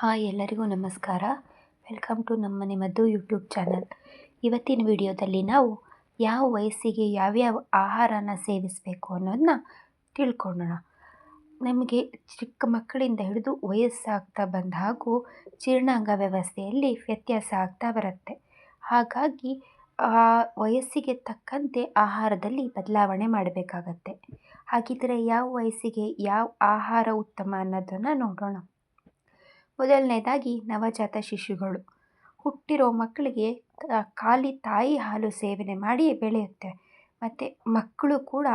Hi ಎಲ್ಲರಿಗೂ ನಮಸ್ಕಾರ. Welcome to ನಮ್ಮ ಮದ್ದು ಯೂಟ್ಯೂಬ್ ಚಾನಲ್. ಇವತ್ತಿನ ವಿಡಿಯೋದಲ್ಲಿ ನಾವು ಯಾವ ವಯಸ್ಸಿಗೆ ಯಾವ್ಯಾವ ಆಹಾರನ ಸೇವಿಸಬೇಕು ಅನ್ನೋದನ್ನ ತಿಳ್ಕೊಳ್ಳೋಣ. ನಮಗೆ ಚಿಕ್ಕ ಮಕ್ಕಳಿಂದ ಹಿಡಿದು ವಯಸ್ಸಾಗ್ತಾ ಬಂದ ಹಾಗೂ ಜೀರ್ಣಾಂಗ ವ್ಯವಸ್ಥೆಯಲ್ಲಿ ವ್ಯತ್ಯಾಸ ಆಗ್ತಾ ಬರುತ್ತೆ. ಹಾಗಾಗಿ ಆ ವಯಸ್ಸಿಗೆ ತಕ್ಕಂತೆ ಆಹಾರದಲ್ಲಿ ಬದಲಾವಣೆ ಮಾಡಬೇಕಾಗತ್ತೆ. ಹಾಗಿದ್ರೆ ಯಾವ ವಯಸ್ಸಿಗೆ ಯಾವ ಆಹಾರ ಉತ್ತಮ ಅನ್ನೋದನ್ನು ನೋಡೋಣ. ಮೊದಲನೇದಾಗಿ ನವಜಾತ ಶಿಶುಗಳು. ಹುಟ್ಟಿರೋ ಮಕ್ಕಳಿಗೆ ಖಾಲಿ ತಾಯಿ ಹಾಲು ಸೇವನೆ ಮಾಡಿ ಬೆಳೆಯುತ್ತೆ. ಮತ್ತು ಮಕ್ಕಳು ಕೂಡ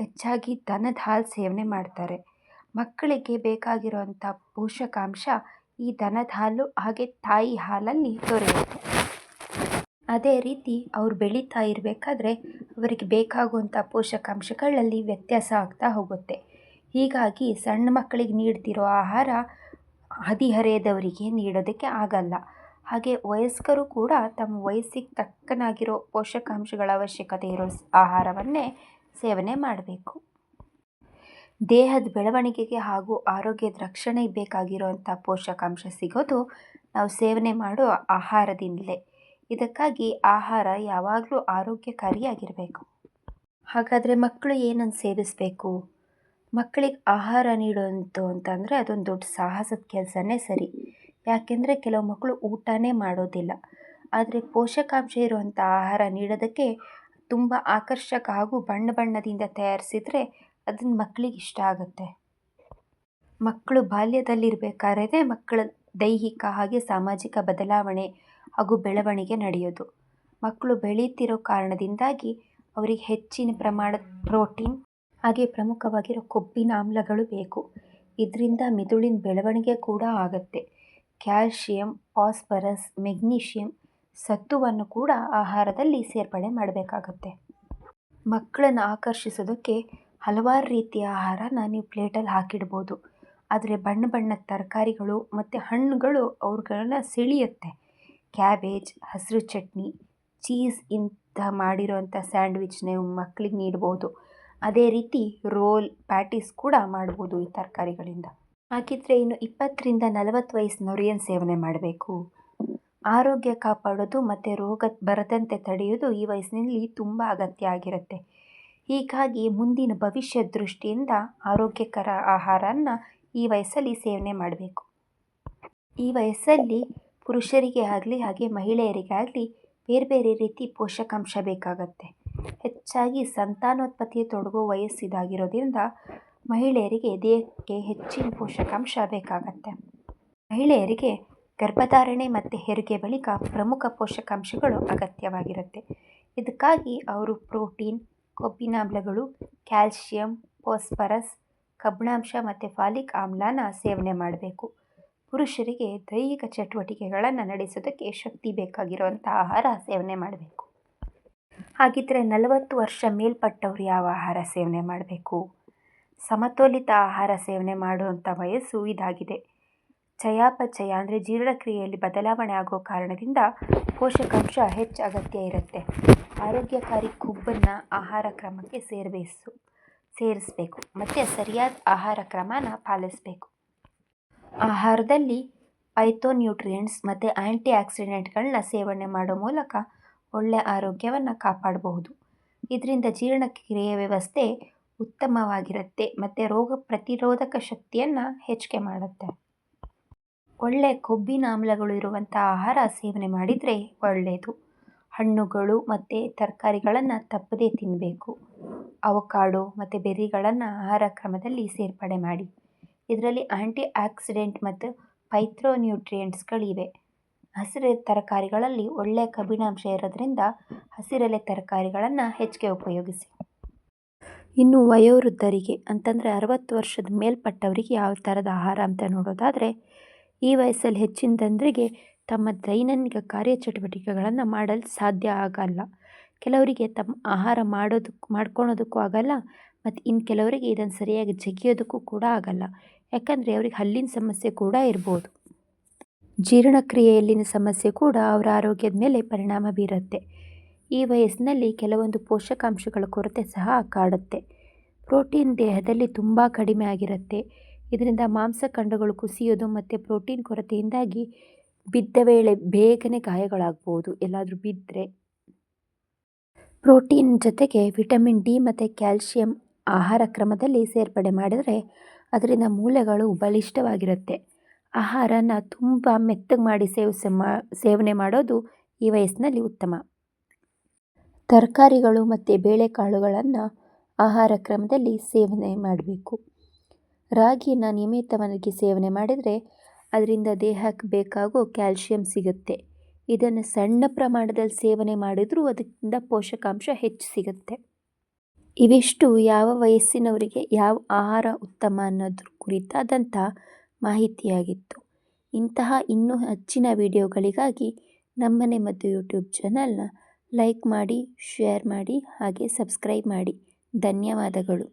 ಹೆಚ್ಚಾಗಿ ದನದ ಹಾಲು ಸೇವನೆ ಮಾಡ್ತಾರೆ. ಮಕ್ಕಳಿಗೆ ಬೇಕಾಗಿರುವಂಥ ಪೋಷಕಾಂಶ ಈ ದನದ ಹಾಲು ಹಾಗೆ ತಾಯಿ ಹಾಲಲ್ಲಿ ದೊರೆಯುತ್ತೆ. ಅದೇ ರೀತಿ ಅವ್ರು ಬೆಳೀತಾ ಇರಬೇಕಾದ್ರೆ ಅವರಿಗೆ ಬೇಕಾಗುವಂಥ ಪೋಷಕಾಂಶಗಳಲ್ಲಿ ವ್ಯತ್ಯಾಸ ಆಗ್ತಾ ಹೋಗುತ್ತೆ. ಹೀಗಾಗಿ ಸಣ್ಣ ಮಕ್ಕಳಿಗೆ ನೀಡ್ತಿರೋ ಆಹಾರ ಹದಿಹರೆಯದವರಿಗೆ ನೀಡೋದಕ್ಕೆ ಆಗಲ್ಲ. ಹಾಗೆ ವಯಸ್ಕರು ಕೂಡ ತಮ್ಮ ವಯಸ್ಸಿಗೆ ತಕ್ಕನಾಗಿರೋ ಪೋಷಕಾಂಶಗಳ ಅವಶ್ಯಕತೆ ಇರೋ ಆಹಾರವನ್ನೇ ಸೇವನೆ ಮಾಡಬೇಕು. ದೇಹದ ಬೆಳವಣಿಗೆಗೆ ಹಾಗೂ ಆರೋಗ್ಯದ ರಕ್ಷಣೆಗೆ ಬೇಕಾಗಿರುವಂಥ ಪೋಷಕಾಂಶ ಸಿಗೋದು ನಾವು ಸೇವನೆ ಮಾಡೋ ಆಹಾರದಿಂದಲೇ. ಇದಕ್ಕಾಗಿ ಆಹಾರ ಯಾವಾಗಲೂ ಆರೋಗ್ಯಕಾರಿಯಾಗಿರಬೇಕು. ಹಾಗಾದರೆ ಮಕ್ಕಳು ಏನನ್ನು ಸೇವಿಸಬೇಕು? ಮಕ್ಕಳಿಗೆ ಆಹಾರ ನೀಡುವಂಥ ಅಂತಂದರೆ ಅದೊಂದು ದೊಡ್ಡ ಸಾಹಸದ ಕೆಲಸನೇ ಸರಿ. ಯಾಕೆಂದರೆ ಕೆಲವು ಮಕ್ಕಳು ಊಟನೇ ಮಾಡೋದಿಲ್ಲ. ಆದರೆ ಪೋಷಕಾಂಶ ಇರುವಂಥ ಆಹಾರ ನೀಡೋದಕ್ಕೆ ತುಂಬ ಆಕರ್ಷಕ ಹಾಗೂ ಬಣ್ಣ ಬಣ್ಣದಿಂದ ತಯಾರಿಸಿದರೆ ಅದನ್ನು ಮಕ್ಕಳಿಗೆ ಇಷ್ಟ ಆಗುತ್ತೆ. ಮಕ್ಕಳು ಬಾಲ್ಯದಲ್ಲಿರಬೇಕಾದ್ರೆ ಮಕ್ಕಳ ದೈಹಿಕ ಹಾಗೆ ಸಾಮಾಜಿಕ ಬದಲಾವಣೆ ಹಾಗೂ ಬೆಳವಣಿಗೆ ನಡೆಯೋದು. ಮಕ್ಕಳು ಬೆಳೀತಿರೋ ಕಾರಣದಿಂದಾಗಿ ಅವರಿಗೆ ಹೆಚ್ಚಿನ ಪ್ರಮಾಣದ ಪ್ರೋಟೀನ್ ಹಾಗೆ ಪ್ರಮುಖವಾಗಿರೋ ಕೊಬ್ಬಿನ ಆಮ್ಲಗಳು ಬೇಕು. ಇದರಿಂದ ಮಿದುಳಿನ ಬೆಳವಣಿಗೆ ಕೂಡ ಆಗುತ್ತೆ. ಕ್ಯಾಲ್ಶಿಯಂ, ಫಾಸ್ಫರಸ್, ಮೆಗ್ನೀಷಿಯಂ ಸತ್ತುವನ್ನು ಕೂಡ ಆಹಾರದಲ್ಲಿ ಸೇರ್ಪಡೆ ಮಾಡಬೇಕಾಗತ್ತೆ. ಮಕ್ಕಳನ್ನು ಆಕರ್ಷಿಸೋದಕ್ಕೆ ಹಲವಾರು ರೀತಿಯ ಆಹಾರನ ನೀವು ಪ್ಲೇಟಲ್ಲಿ ಹಾಕಿಡ್ಬೋದು. ಆದರೆ ಬಣ್ಣ ಬಣ್ಣದ ತರಕಾರಿಗಳು ಮತ್ತು ಹಣ್ಣುಗಳು ಅವ್ರಗಳನ್ನ ಸೆಳೆಯುತ್ತೆ. ಕ್ಯಾಬೇಜ್, ಹಸಿರು ಚಟ್ನಿ, ಚೀಸ್ ಇಂಥ ಮಾಡಿರೋಂಥ ಸ್ಯಾಂಡ್ವಿಚ್ ನೀವು ಮಕ್ಕಳಿಗೆ ನೀಡ್ಬೋದು. ಅದೇ ರೀತಿ ರೋಲ್, ಪ್ಯಾಟೀಸ್ ಕೂಡ ಮಾಡ್ಬೋದು ಈ ತರಕಾರಿಗಳಿಂದ. ಹಾಗಿದ್ರೆ ಇನ್ನು ಇಪ್ಪತ್ತರಿಂದ ನಲವತ್ತು ವಯಸ್ಸಿನವರೇನು ಏನು ಸೇವನೆ ಮಾಡಬೇಕು. ಆರೋಗ್ಯ ಕಾಪಾಡೋದು ಮತ್ತು ರೋಗ ಬರದಂತೆ ತಡೆಯೋದು ಈ ವಯಸ್ಸಿನಲ್ಲಿ ತುಂಬ ಅಗತ್ಯ ಆಗಿರುತ್ತೆ. ಹೀಗಾಗಿ ಮುಂದಿನ ಭವಿಷ್ಯ ದೃಷ್ಟಿಯಿಂದ ಆರೋಗ್ಯಕರ ಆಹಾರನ ಈ ವಯಸ್ಸಲ್ಲಿ ಸೇವನೆ ಮಾಡಬೇಕು. ಈ ವಯಸ್ಸಲ್ಲಿ ಪುರುಷರಿಗೆ ಆಗಲಿ ಹಾಗೆ ಮಹಿಳೆಯರಿಗೆ ಆಗಲಿ ಬೇರೆ ಬೇರೆ ರೀತಿ ಪೋಷಕಾಂಶ ಬೇಕಾಗತ್ತೆ. ಹೆಚ್ಚಾಗಿ ಸಂತಾನೋತ್ಪತ್ತಿಯ ತೊಡಗೋ ವಯಸ್ಸಿದಾಗಿರೋದ್ರಿಂದ ಮಹಿಳೆಯರಿಗೆ ದೇಹಕ್ಕೆ ಹೆಚ್ಚಿನ ಪೋಷಕಾಂಶ ಬೇಕಾಗತ್ತೆ. ಮಹಿಳೆಯರಿಗೆ ಗರ್ಭಧಾರಣೆ ಮತ್ತು ಹೆರಿಗೆ ಬಳಿಕ ಪ್ರಮುಖ ಪೋಷಕಾಂಶಗಳು ಅಗತ್ಯವಾಗಿರುತ್ತೆ. ಇದಕ್ಕಾಗಿ ಅವರು ಪ್ರೋಟೀನ್ ಕೊಬ್ಬಿನಾಮ್ಲಗಳು ಕ್ಯಾಲ್ಶಿಯಂ, ಫಾಸ್ಫರಸ್, ಕಬ್ಬಿಣಾಂಶ ಮತ್ತು ಫಾಲಿಕ್ ಆಮ್ಲನ ಸೇವನೆ ಮಾಡಬೇಕು. ಪುರುಷರಿಗೆ ದೈಹಿಕ ಚಟುವಟಿಕೆಗಳನ್ನು ನಡೆಸೋದಕ್ಕೆ ಶಕ್ತಿ ಬೇಕಾಗಿರುವಂಥ ಆಹಾರ ಸೇವನೆ ಮಾಡಬೇಕು. ಹಾಗಿದ್ದರೆ ನಲವತ್ತು ವರ್ಷ ಮೇಲ್ಪಟ್ಟವರು ಯಾವ ಆಹಾರ ಸೇವನೆ ಮಾಡಬೇಕು? ಸಮತೋಲಿತ ಆಹಾರ ಸೇವನೆ ಮಾಡುವಂಥ ವಯಸ್ಸು ಇದಾಗಿದೆ. ಚಯಾಪಚಯ ಅಂದರೆ ಜೀರ್ಣಕ್ರಿಯೆಯಲ್ಲಿ ಬದಲಾವಣೆ ಆಗೋ ಕಾರಣದಿಂದ ಪೋಷಕಾಂಶ ಹೆಚ್ಚು ಅಗತ್ಯ ಇರುತ್ತೆ. ಆರೋಗ್ಯಕಾರಿ ಕೊಬ್ಬನ್ನು ಆಹಾರ ಕ್ರಮಕ್ಕೆ ಸೇರಿಸು ಸೇರಿಸಬೇಕು. ಮತ್ತು ಸರಿಯಾದ ಆಹಾರ ಕ್ರಮನ ಪಾಲಿಸಬೇಕು. ಆಹಾರದಲ್ಲಿ ಪೈಥೋನ್ಯೂಟ್ರಿಯೆಂಟ್ಸ್ ಮತ್ತು ಆ್ಯಂಟಿ ಆಕ್ಸಿಡೆಂಟ್ಗಳನ್ನ ಸೇವನೆ ಮಾಡೋ ಮೂಲಕ ಒಳ್ಳೆಯ ಆರೋಗ್ಯವನ್ನು ಕಾಪಾಡಬಹುದು. ಇದರಿಂದ ಜೀರ್ಣಕ್ರಿಯೆ ವ್ಯವಸ್ಥೆ ಉತ್ತಮವಾಗಿರುತ್ತೆ, ಮತ್ತು ರೋಗ ಪ್ರತಿರೋಧಕ ಶಕ್ತಿಯನ್ನು ಹೆಚ್ಚಿಗೆ ಮಾಡುತ್ತೆ. ಒಳ್ಳೆಯ ಕೊಬ್ಬಿನ ಆಮ್ಲಗಳು ಇರುವಂಥ ಆಹಾರ ಸೇವನೆ ಮಾಡಿದರೆ ಒಳ್ಳೆಯದು ಹಣ್ಣುಗಳು ಮತ್ತು ತರಕಾರಿಗಳನ್ನು ತಪ್ಪದೇ ತಿನ್ನಬೇಕು ಅವಕಾಡೋ ಮತ್ತು ಬೆರ್ರಿಗಳನ್ನು ಆಹಾರ ಕ್ರಮದಲ್ಲಿ ಸೇರ್ಪಡೆ ಮಾಡಿ. ಇದರಲ್ಲಿ ಆ್ಯಂಟಿ ಆಕ್ಸಿಡೆಂಟ್ ಮತ್ತು ಪೈಥ್ರೋನ್ಯೂಟ್ರಿಯೆಂಟ್ಸ್ಗಳಿವೆ ಹಸಿರು ತರಕಾರಿಗಳಲ್ಲಿ ಒಳ್ಳೆಯ ಕಬ್ಬಿಣಾಂಶ ಇರೋದ್ರಿಂದ ಹಸಿರೆಲೆ ತರಕಾರಿಗಳನ್ನು ಹೆಚ್ಚಿಗೆ ಉಪಯೋಗಿಸಿ. ಇನ್ನು ವಯೋವೃದ್ಧರಿಗೆ ಅಂತಂದರೆ ಅರವತ್ತು ವರ್ಷದ ಮೇಲ್ಪಟ್ಟವರಿಗೆ ಯಾವ ಥರದ ಆಹಾರ ಅಂತ ನೋಡೋದಾದರೆ, ಈ ವಯಸ್ಸಲ್ಲಿ ಹೆಚ್ಚಿನ ತಮ್ಮ ದೈನಂದಿನ ಕಾರ್ಯಚಟುವಟಿಕೆಗಳನ್ನು ಮಾಡಲು ಸಾಧ್ಯ ಆಗಲ್ಲ. ಕೆಲವರಿಗೆ ತಮ್ಮ ಆಹಾರ ಮಾಡೋದಕ್ಕೆ ಮಾಡ್ಕೊಳೋದಕ್ಕೂ ಆಗಲ್ಲ, ಮತ್ತು ಇನ್ನು ಕೆಲವರಿಗೆ ಇದನ್ನು ಸರಿಯಾಗಿ ಜಗಿಯೋದಕ್ಕೂ ಕೂಡ ಆಗಲ್ಲ. ಯಾಕಂದರೆ ಅವ್ರಿಗೆ ಹಲ್ಲಿನ ಸಮಸ್ಯೆ ಕೂಡ ಇರ್ಬೋದು. ಜೀರ್ಣಕ್ರಿಯೆಯಲ್ಲಿನ ಸಮಸ್ಯೆ ಕೂಡ ಅವರ ಆರೋಗ್ಯದ ಮೇಲೆ ಪರಿಣಾಮ ಬೀರುತ್ತೆ. ಈ ವಯಸ್ಸಿನಲ್ಲಿ ಕೆಲವೊಂದು ಪೋಷಕಾಂಶಗಳ ಕೊರತೆ ಸಹ ಕಾಡುತ್ತೆ. ಪ್ರೋಟೀನ್ ದೇಹದಲ್ಲಿ ತುಂಬ ಕಡಿಮೆ ಆಗಿರುತ್ತೆ. ಇದರಿಂದ ಮಾಂಸಖಂಡಗಳು ಕುಸಿಯೋದು ಮತ್ತು ಪ್ರೋಟೀನ್ ಕೊರತೆಯಿಂದಾಗಿ ಬಿದ್ದ ವೇಳೆ ಬೇಗನೆ ಗಾಯಗಳಾಗ್ಬೋದು, ಎಲ್ಲಾದರೂ ಬಿದ್ದರೆ ಪ್ರೋಟೀನ್ ಜೊತೆಗೆ ವಿಟಮಿನ್ ಡಿ ಮತ್ತು ಕ್ಯಾಲ್ಶಿಯಂ ಆಹಾರ ಕ್ರಮದಲ್ಲಿ ಸೇರ್ಪಡೆ ಮಾಡಿದರೆ ಅದರಿಂದ ಮೂಳೆಗಳು ಬಲಿಷ್ಠವಾಗಿರುತ್ತೆ. ಆಹಾರನ ತುಂಬ ಮೆತ್ತಗೆ ಮಾಡಿ ಸೇವಿಸಿ ಮಾ, ಸೇವನೆ ಮಾಡೋದು ಈ ವಯಸ್ಸಿನಲ್ಲಿ ಉತ್ತಮ. ತರಕಾರಿಗಳು ಮತ್ತು ಬೇಳೆಕಾಳುಗಳನ್ನು ಆಹಾರ ಕ್ರಮದಲ್ಲಿ ಸೇವನೆ ಮಾಡಬೇಕು. ರಾಗಿನ ನಿಯಮಿತವಾಗಿ ಸೇವನೆ ಮಾಡಿದರೆ ಅದರಿಂದ ದೇಹಕ್ಕೆ ಬೇಕಾಗೋ ಕ್ಯಾಲ್ಶಿಯಂ ಸಿಗುತ್ತೆ. ಇದನ್ನು ಸಣ್ಣ ಪ್ರಮಾಣದಲ್ಲಿ ಸೇವನೆ ಮಾಡಿದರೂ ಅದರಿಂದ ಪೋಷಕಾಂಶ ಹೆಚ್ಚು ಸಿಗುತ್ತೆ. ಇವಿಷ್ಟು ಯಾವ ವಯಸ್ಸಿನವರಿಗೆ ಯಾವ ಆಹಾರ ಉತ್ತಮ ಅನ್ನೋದ್ರ ಕುರಿತಾದಂಥ ಮಾಹಿತಿಯಾಗಿತ್ತು. ಇಂತಹ ಇನ್ನೂ ಹೆಚ್ಚಿನ ವಿಡಿಯೋಗಳಿಗಾಗಿ ನಮ್ಮನೆ ಮದ್ದು ಯೂಟ್ಯೂಬ್ ಚಾನಲ್ನ ಲೈಕ್ ಮಾಡಿ, ಶೇರ್ ಮಾಡಿ ಹಾಗೆ ಸಬ್ಸ್ಕ್ರೈಬ್ ಮಾಡಿ. ಧನ್ಯವಾದಗಳು.